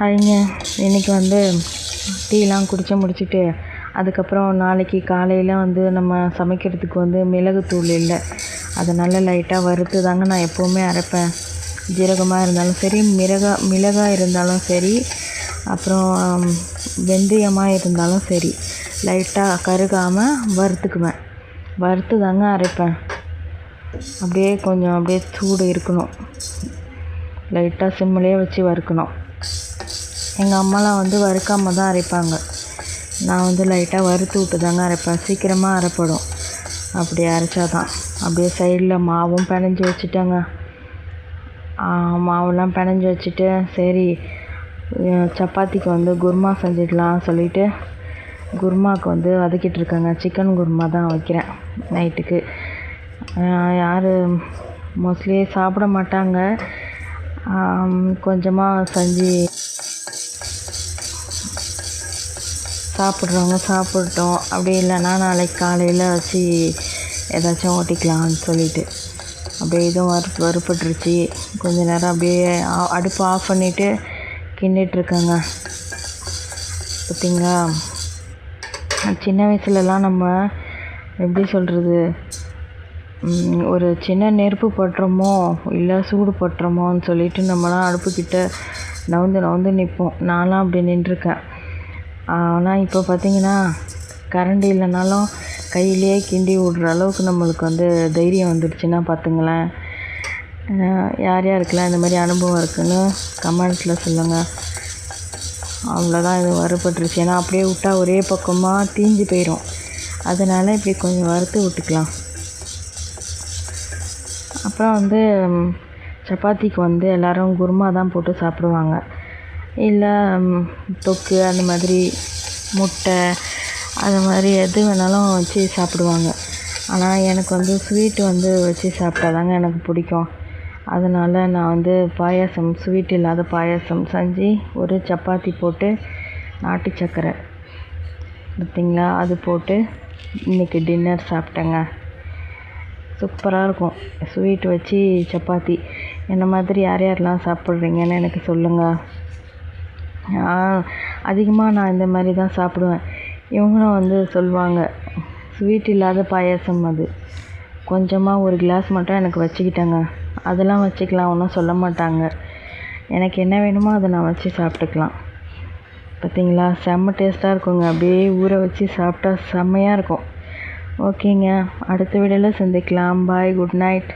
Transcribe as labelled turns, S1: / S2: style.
S1: ஹாய்ங்க. இன்றைக்கி வந்து டீலாம் குடிச்சு முடிச்சுட்டு அதுக்கப்புறம் நாளைக்கு காலையில் வந்து நம்ம சமைக்கிறதுக்கு வந்து மிளகுத்தூள் இல்லை. அதனால் லைட்டாக வறுத்து தாங்க நான் எப்போவுமே அரைப்பேன். ஜீரகமாக இருந்தாலும் சரி மிளகா மிளகாய் இருந்தாலும் சரி அப்புறம் வெந்தயமாக இருந்தாலும் சரி லைட்டாக கருகாமல் வறுத்துக்குவேன். வறுத்து தாங்க அரைப்பேன். அப்படியே கொஞ்சம் அப்படியே சூடு இருக்கணும். லைட்டாக சிம்மிலே வச்சு வறுக்கணும். எங்கள் அம்மாலாம் வந்து வறுக்காமல் தான் அரைப்பாங்க. நான் வந்து லைட்டாக வறுத்து விட்டு தாங்க அரைப்பேன். சீக்கிரமாக அரைப்படும். அப்படி அரைச்சா தான் அப்படியே சைடில் மாவும் பிணைஞ்சி வச்சுட்டேங்க. மாவெல்லாம் பிணைஞ்சி வச்சுட்டு சரி சப்பாத்திக்கு வந்து குருமா செஞ்சிடலாம் சொல்லிவிட்டு குருமாவுக்கு வந்து வதக்கிட்டு இருக்கேங்க. சிக்கன் குருமா தான் வைக்கிறேன் நைட்டுக்கு. யார் மோஸ்ட்லி சாப்பிட மாட்டாங்க. கொஞ்சமாக செஞ்சு சாப்பிட்றவங்க சாப்பிட்டோம். அப்படி இல்லைன்னா நாளைக்கு காலையில் வச்சு ஏதாச்சும் ஓட்டிக்கலாம்னு சொல்லிட்டு. அப்படியே இதுவும் வறு வறுபட்டுருச்சு. கொஞ்ச நேரம் அப்படியே அடுப்பு ஆஃப் பண்ணிவிட்டு கிண்டிகிட்ருக்கேங்க பார்த்திங்களா? சின்ன வயசுலலாம் நம்ம எப்படி சொல்கிறது ஒரு சின்ன நெருப்பு பட்டுறோமோ இல்லை சூடு பட்டுறோமோன்னு சொல்லிட்டு நம்மலாம் அடுப்புக்கிட்ட நவுந்து நவுந்து நிற்போம் நான்லாம் அப்படி நின்றுருக்கேன். ஆனால் இப்போ பார்த்தீங்கன்னா கரண்ட் இல்லைனாலும் கையிலேயே கிண்டி விடுற அளவுக்கு நம்மளுக்கு வந்து தைரியம் வந்துடுச்சுன்னா பார்த்துங்களேன் யார் யாருக்கெல்லாம் இந்த மாதிரி அனுபவம் இருக்குதுன்னு கமெண்ட்ஸில் சொல்லுங்கள் அவ்வளோதான் இது வறுபட்டுருச்சு ஏன்னா அப்படியே விட்டால் ஒரே பக்கமாக தீஞ்சு போயிடும் அதனால் இப்படி கொஞ்சம் வறுத்து விட்டுக்கலாம். அப்புறம் வந்து சப்பாத்திக்கு வந்து எல்லோரும் குருமா தான் போட்டு சாப்பிடுவாங்க. இல்லை தொக்கு அந்த மாதிரி முட்டை அது மாதிரி எது வேணாலும் வச்சு சாப்பிடுவாங்க. ஆனால் எனக்கு வந்து ஸ்வீட் வந்து வச்சு சாப்பிட்டா தாங்க எனக்கு பிடிக்கும். அதனால் நான் வந்து பாயாசம் ஸ்வீட் இல்லாத பாயாசம் செஞ்சு ஒரு சப்பாத்தி போட்டு நாட்டு சக்கரை. பார்த்திங்களா அது போட்டு இன்றைக்கி டின்னர் சாப்பிட்டேங்க. சூப்பராக இருக்கும். ஸ்வீட் வச்சு சப்பாத்தி. என்ன மாதிரி யார் யாரெலாம் சாப்பிட்றீங்கன்னு எனக்கு சொல்லுங்கள் அதிகமாக நான் இந்த மாதிரி தான் சாப்பிடுவேன். இவங்களும் வந்து சொல்லுவாங்க ஸ்வீட் இல்லாத பாயாசம் அது. கொஞ்சமாக ஒரு கிளாஸ் மட்டும் எனக்கு வச்சுக்கிட்டேங்க. அதெல்லாம் வச்சுக்கலாம் ஒன்றும் சொல்ல மாட்டாங்க. எனக்கு என்ன வேணுமோ அதை நான் வச்சு சாப்பிட்டுக்கலாம். பார்த்தீங்களா செம்ம டேஸ்ட்டாக இருக்குங்க. அப்படியே ஊற வச்சு சாப்பிட்டா செம்மையாக இருக்கும். ஓகேங்க. அடுத்த வீடியோவில் சந்திக்கலாம். Bye good night